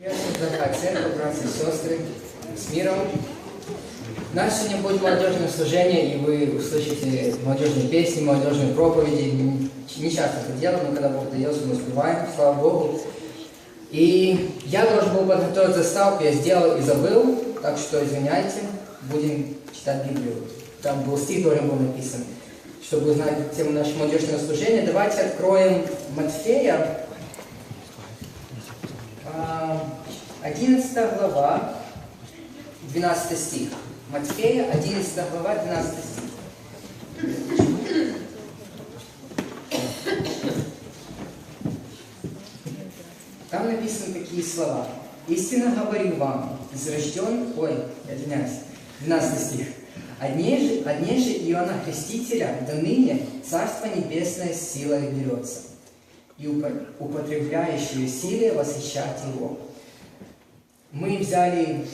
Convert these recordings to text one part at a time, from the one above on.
Приветствую, дорогая церковь, братья и сестры, с миром. Нас сегодня будет молодежное служение, и вы услышите молодежные песни, молодежные проповеди. Не часто это делаем, но когда Бог дается, мы успеваем, слава Богу. И я должен был подготовить заставку, я сделал и забыл, так что извиняйте, будем читать Библию. Там был стих, должен был написан. Чтобы узнать тему нашего молодежного служения, давайте откроем Матфея, а, 11 глава, 12 стих. Матфея, 11 глава, 12 стих. Там написаны такие слова. «Истинно говорю вам, изрожден...» Ой, извиняюсь, 12 стих. «Одни же, одни же Иоанна Крестителя до ныне Царство Небесное силой берется, и упо- употребляющие усилия восхищать Его». Мы взяли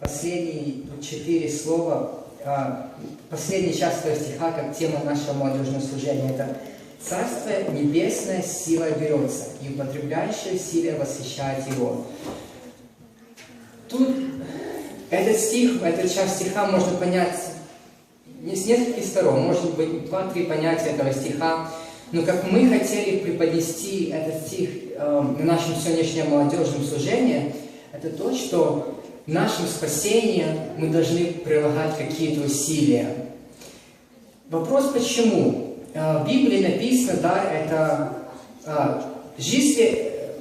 последние четыре слова, а, последний часть этого стиха, как тема нашего молодежного служения. Это «Царство небесное с силой берется, и употребляющие усилия восхищает его». Тут этот стих, эту часть стиха можно понять не с нескольких сторон, может быть, два-три понятия этого стиха. Но как мы хотели преподнести этот стих э, на нашем сегодняшнем молодежном служении, это то, что в нашем спасении мы должны прилагать какие-то усилия. Вопрос почему? Э, В Библии написано, да, это э, жизнь, э,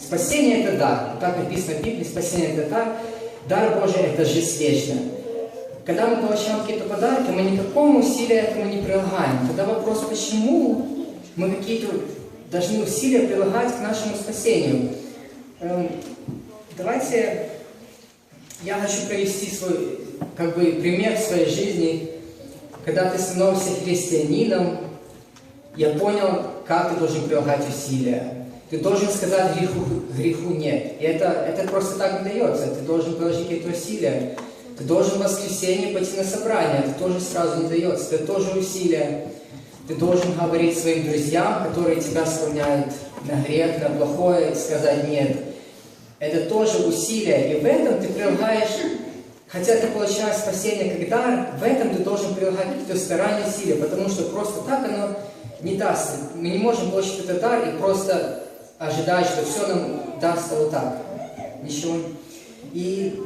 спасение это. Вот Так написано в Библии, спасение это дар, дар Божий это жизнь вечная. Когда мы получаем какие-то подарки, мы никакого усилия этому не прилагаем. Тогда вопрос, почему мы какие-то должны усилия прилагать к нашему спасению? Давайте я хочу привести свой как бы, пример в своей жизни. Когда ты становишься христианином, я понял, как ты должен прилагать усилия. Ты должен сказать греху, греху нет. И это, это просто так не дается. Ты должен приложить какие-то усилия. Ты должен в воскресенье пойти на собрание. Это тоже сразу не дается. Это тоже усилия. Ты должен говорить своим друзьям, которые тебя склоняют на грех, на плохое, сказать нет. Это тоже усилие. И в этом ты прилагаешь, хотя ты получаешь спасение как дар, в этом ты должен прилагать какие-то старания, усилия, потому что просто так оно не даст. Мы не можем получить этот дар и просто ожидать, что все нам даст вот так. Ничего. И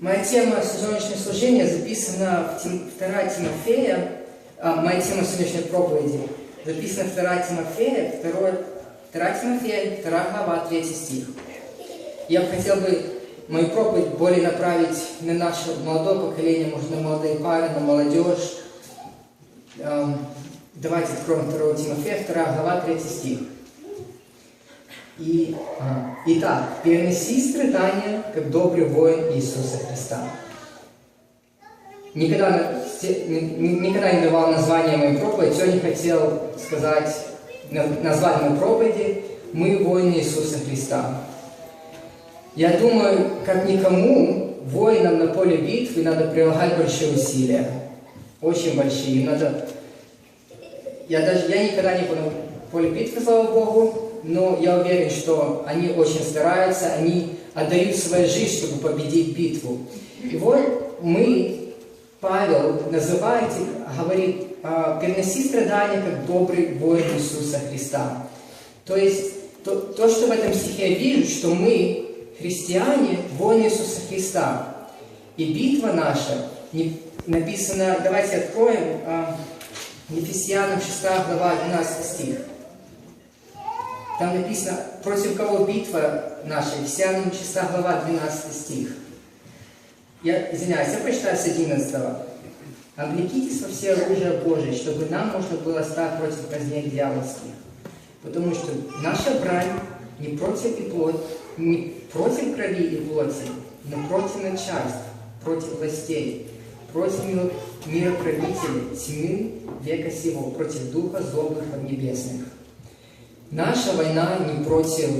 моя тема сегодняшнего служения записана в Тим- 2 Тимофея, а, моя тема сегодняшней проповеди записана 2 Тимофея, 2, 2 Тимофея, 2 глава, 3 стих. Я хотел бы мою проповедь более направить на наше молодое поколение, может, на молодые пары, на молодежь. Эм, Давайте откроем 2 Тимофея, 2 глава, 3 стих. И, итак, переноси страдания, как добрый воин Иисуса Христа. Никогда, никогда не давал название моей проповеди, сегодня хотел сказать, на- назвать мою проповеди «Мы воины Иисуса Христа». Я думаю, как никому, воинам на поле битвы надо прилагать большие усилия. Очень большие. Надо... Я даже я никогда не был на поле битвы, слава Богу, но я уверен, что они очень стараются, они отдают свою жизнь, чтобы победить битву. И вот мы, Павел называет их, говорит, «А, переноси страдания, как добрый воин Иисуса Христа. То есть, то, то, что в этом стихе я вижу, что мы, христиане, воины Иисуса Христа. И битва наша написана, давайте откроем а, Ефесянам 6 глава 12 стих. Там написано, против кого битва наша, Ефесянам 6 глава 12 стих. Я извиняюсь, я прочитаю с 11 Облекитесь во все оружие Божие, чтобы нам можно было стать против казней дьявольских. Потому что наша брань не против и плоть, не против крови и плоти, но против начальств, против властей, против мир- мироправителей тьмы века сего, против духа злобных небесных. Наша война не против,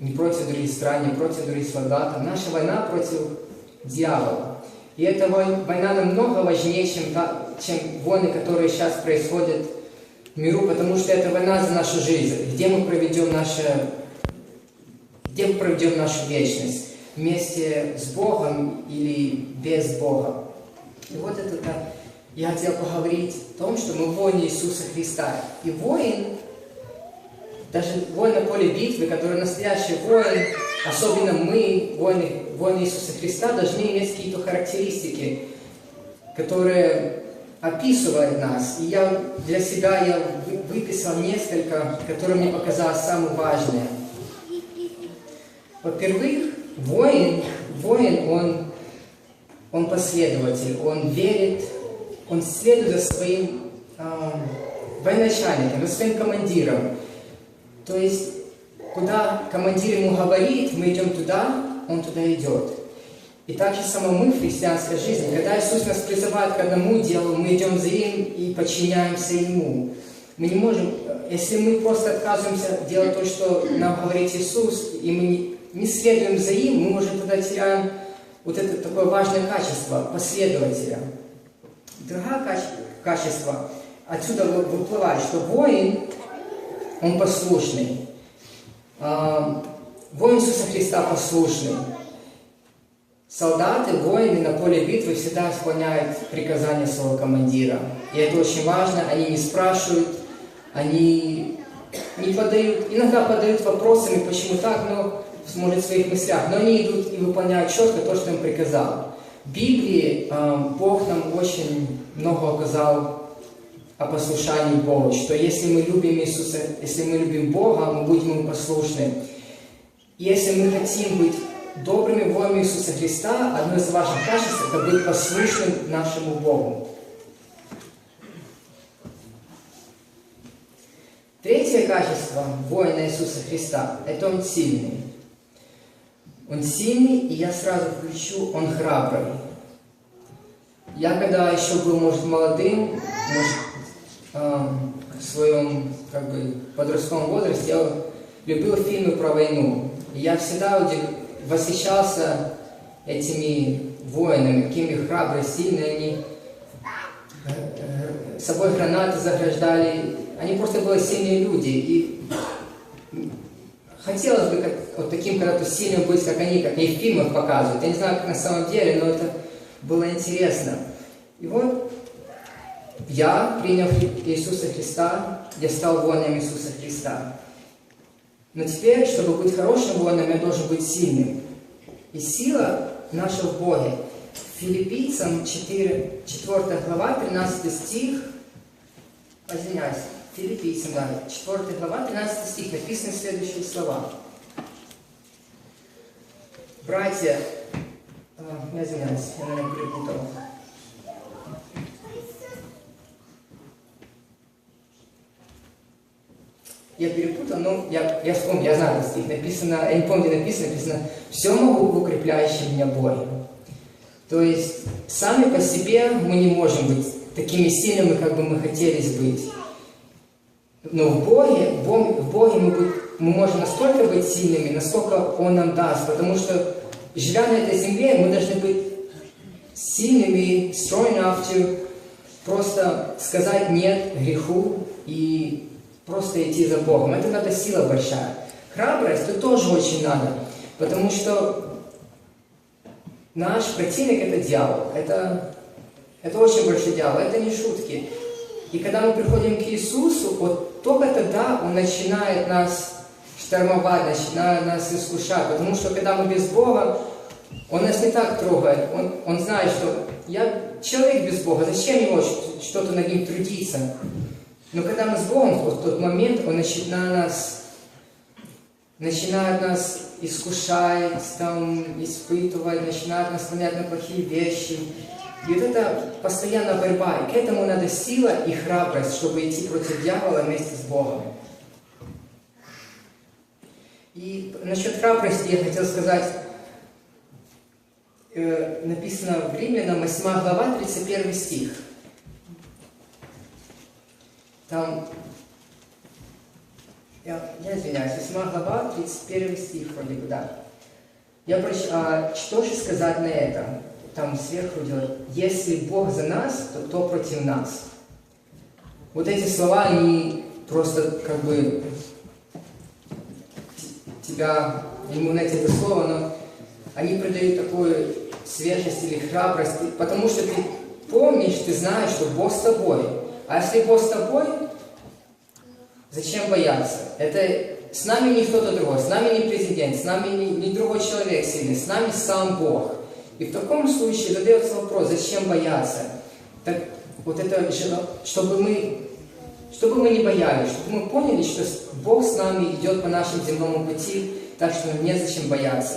не против других стран, не против других солдат, наша война против дьявола. И эта вой- война намного важнее, чем, та- чем войны, которые сейчас происходят в миру, потому что это война за нашу жизнь, где мы проведем наше где мы проведем нашу вечность? Вместе с Богом или без Бога? И вот это да, я хотел поговорить о том, что мы воины Иисуса Христа. И воин, даже воин на поле битвы, который настоящий воин, особенно мы, воины, воины Иисуса Христа, должны иметь какие-то характеристики, которые описывают нас. И я для себя я выписал несколько, которые мне показалось самые важные. Во-первых, воин, воин, он, он последователь, он верит, он следует за своим э, военачальником, за своим командиром. То есть, куда командир ему говорит, мы идем туда, он туда идет. И так же само мы в христианской жизни, когда Иисус нас призывает к одному делу, мы идем за Ним и подчиняемся Ему. Мы не можем, если мы просто отказываемся делать то, что нам говорит Иисус, и мы не, не следуем за Ним, мы уже тогда теряем вот это такое важное качество последователя. Другое качество отсюда выплывает, что воин, он послушный. А, воин Иисуса Христа послушный. Солдаты, воины на поле битвы всегда исполняют приказания своего командира. И это очень важно. Они не спрашивают, они не подают, иногда подают вопросами, почему так, но может в своих мыслях, но они идут и выполняют четко то, что им приказал. В Библии э, Бог нам очень много указал о послушании Богу, что если мы любим Иисуса, если мы любим Бога, мы будем Ему послушны. Если мы хотим быть добрыми воинами Иисуса Христа, одно из ваших качеств – это быть послушным нашему Богу. Третье качество воина Иисуса Христа – это он сильный. Он сильный, и я сразу включу, он храбрый. Я когда еще был, может, молодым, может, эм, в своем как бы, подростковом возрасте, я любил фильмы про войну. И я всегда восхищался этими воинами, какими храбрые, сильные они э, собой гранаты заграждали. Они просто были сильные люди. И хотелось бы как, вот таким когда-то сильным быть, как они, как они в фильмах показывают. Я не знаю, как на самом деле, но это было интересно. И вот я, приняв Иисуса Христа, я стал воином Иисуса Христа. Но теперь, чтобы быть хорошим воином, я должен быть сильным. И сила наша в Боге. Филиппийцам 4, 4 глава, 13 стих, извиняюсь, Филиппийцам, да, 4 глава, 13 стих, написаны следующие слова. Братья, а, я извиняюсь, я, наверное, перепутал. я перепутал, но я, я вспомнил, я знаю стих, написано, я не помню, где написано, написано, все могу в укрепляющем меня Боге. То есть, сами по себе мы не можем быть такими сильными, как бы мы хотелось быть. Но в Боге, в Боге мы, быть, мы можем настолько быть сильными, насколько Он нам даст, потому что, живя на этой земле, мы должны быть сильными, to просто сказать «нет» греху и просто идти за Богом. Это надо сила большая. Храбрость это тоже очень надо, потому что наш противник это дьявол. Это, это очень большой дьявол, это не шутки. И когда мы приходим к Иисусу, вот только тогда Он начинает нас штормовать, начинает нас искушать. Потому что когда мы без Бога, Он нас не так трогает. Он, он знает, что я человек без Бога, зачем ему что-то над ним трудиться? Но когда мы с Богом, вот в тот момент Он начинает нас, начинает нас искушать, там, испытывать, начинает нас склонять на плохие вещи. И вот это постоянная борьба. И к этому надо сила и храбрость, чтобы идти против дьявола вместе с Богом. И насчет храбрости я хотел сказать, э, написано в Римлянам 8 глава, 31 стих. Там, я, я извиняюсь, 8 глава, 31 стих вроде бы, да. Я проч... а, что же сказать на это? Там сверху делать, если Бог за нас, то кто против нас? Вот эти слова, они просто как бы тебя, не могу найти это слово, но они придают такую свежесть или храбрость, потому что ты помнишь, ты знаешь, что Бог с тобой. А если Бог с тобой, зачем бояться? Это с нами не кто-то другой, с нами не президент, с нами не, не другой человек сильный, с нами сам Бог. И в таком случае задается вопрос, зачем бояться? Так вот это, чтобы мы, чтобы мы не боялись, чтобы мы поняли, что Бог с нами идет по нашему земному пути, так что незачем бояться.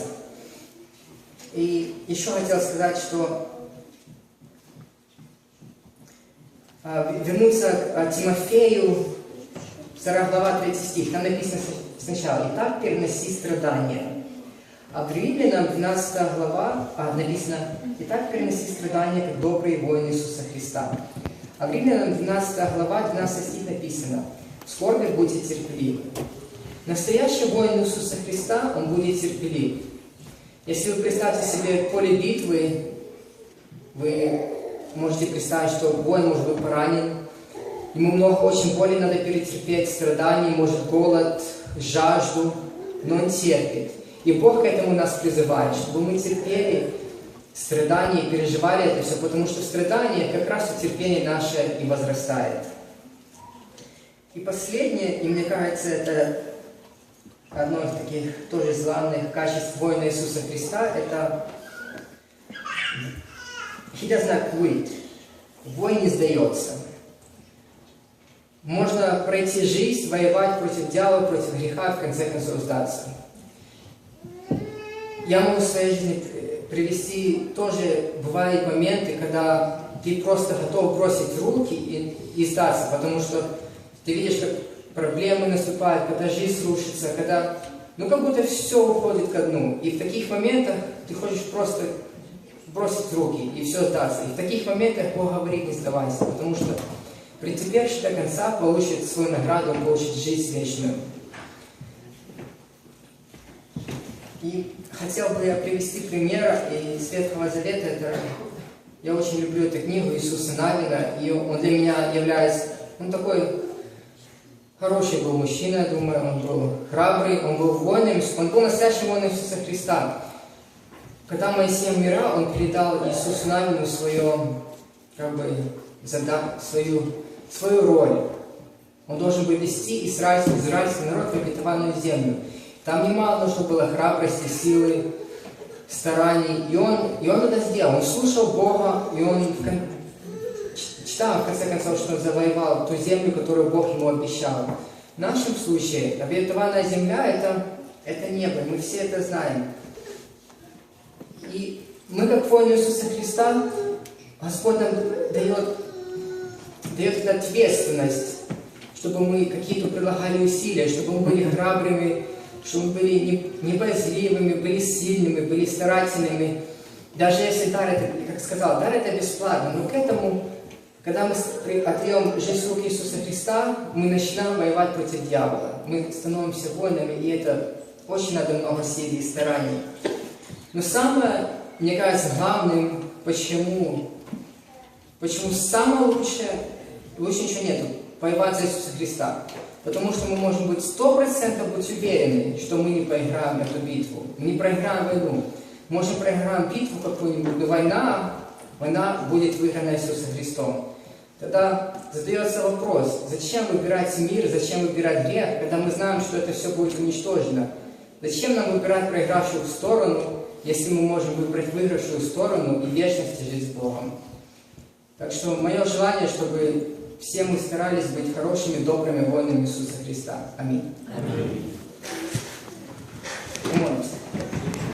И еще хотел сказать, что а, вернуться к Тимофею, 2 глава, 3 стих, там написано сначала, «Итак, переноси страдания». А в Римлянам 12 глава а, написано, «Итак, переноси страдания, как добрые воины Иисуса Христа». А в Римлянам 12 глава, 12 стих написано, «В скорби будьте терпеливы». Настоящий воин Иисуса Христа, он будет терпелив. Если вы представьте себе поле битвы, вы можете представить, что воин может быть поранен, ему много очень боли надо перетерпеть, страданий, может голод, жажду, но он терпит. И Бог к этому нас призывает, чтобы мы терпели страдания и переживали это все, потому что в как раз терпение наше и возрастает. И последнее, и мне кажется, это одно из таких тоже главных качеств воина Иисуса Христа, это he does not quit. Воин не сдается. Можно пройти жизнь, воевать против дьявола, против греха, в конце концов сдаться. Я могу в своей жизни привести тоже, бывают моменты, когда ты просто готов бросить руки и, и сдаться, потому что ты видишь, как проблемы наступают, когда жизнь рушится, когда, ну, как будто все уходит ко дну. И в таких моментах ты хочешь просто бросить руки и все сдаться. И в таких моментах Бог говорит, не сдавайся, потому что претерпевший до конца получит свою награду, он получит жизнь вечную. И хотел бы я привести пример из Ветхого Завета. Это, я очень люблю эту книгу Иисуса Навина, и он для меня является, он такой хороший был мужчина, я думаю, он был храбрый, он был воином, он был настоящим воином Иисуса Христа. Когда Моисей умирал, он передал Иисусу Навину свое, как бы, зада, свою, свою роль. Он должен был вести израильский, израильский народ в обетованную землю. Там немало нужно было храбрости, силы, стараний. И он, и он это сделал. Он слушал Бога, и он читал, в конце концов, что завоевал ту землю, которую Бог ему обещал. В нашем случае обетованная земля это, – это небо, мы все это знаем. И мы, как воины Иисуса Христа, Господь нам дает, дает ответственность, чтобы мы какие-то предлагали усилия, чтобы мы были храбрыми, чтобы мы были не, не боязливыми, были сильными, были старательными. Даже если дар это, как сказал, дар это бесплатно, но к этому когда мы отдаем жизнь в руки Иисуса Христа, мы начинаем воевать против дьявола. Мы становимся воинами, и это очень надо много сил и стараний. Но самое, мне кажется, главным, почему, почему самое лучшее, лучше ничего нету, воевать за Иисуса Христа. Потому что мы можем быть сто процентов быть уверены, что мы не проиграем эту битву. Мы не проиграем войну. Можем проиграем битву какую-нибудь, но война, война будет выиграна Иисусом Христом. Тогда задается вопрос, зачем выбирать мир, зачем выбирать грех, когда мы знаем, что это все будет уничтожено? Зачем нам выбирать проигравшую сторону, если мы можем выбрать выигравшую сторону и вечность жить с Богом? Так что мое желание, чтобы все мы старались быть хорошими, добрыми воинами Иисуса Христа. Аминь. Аминь. Помолимся.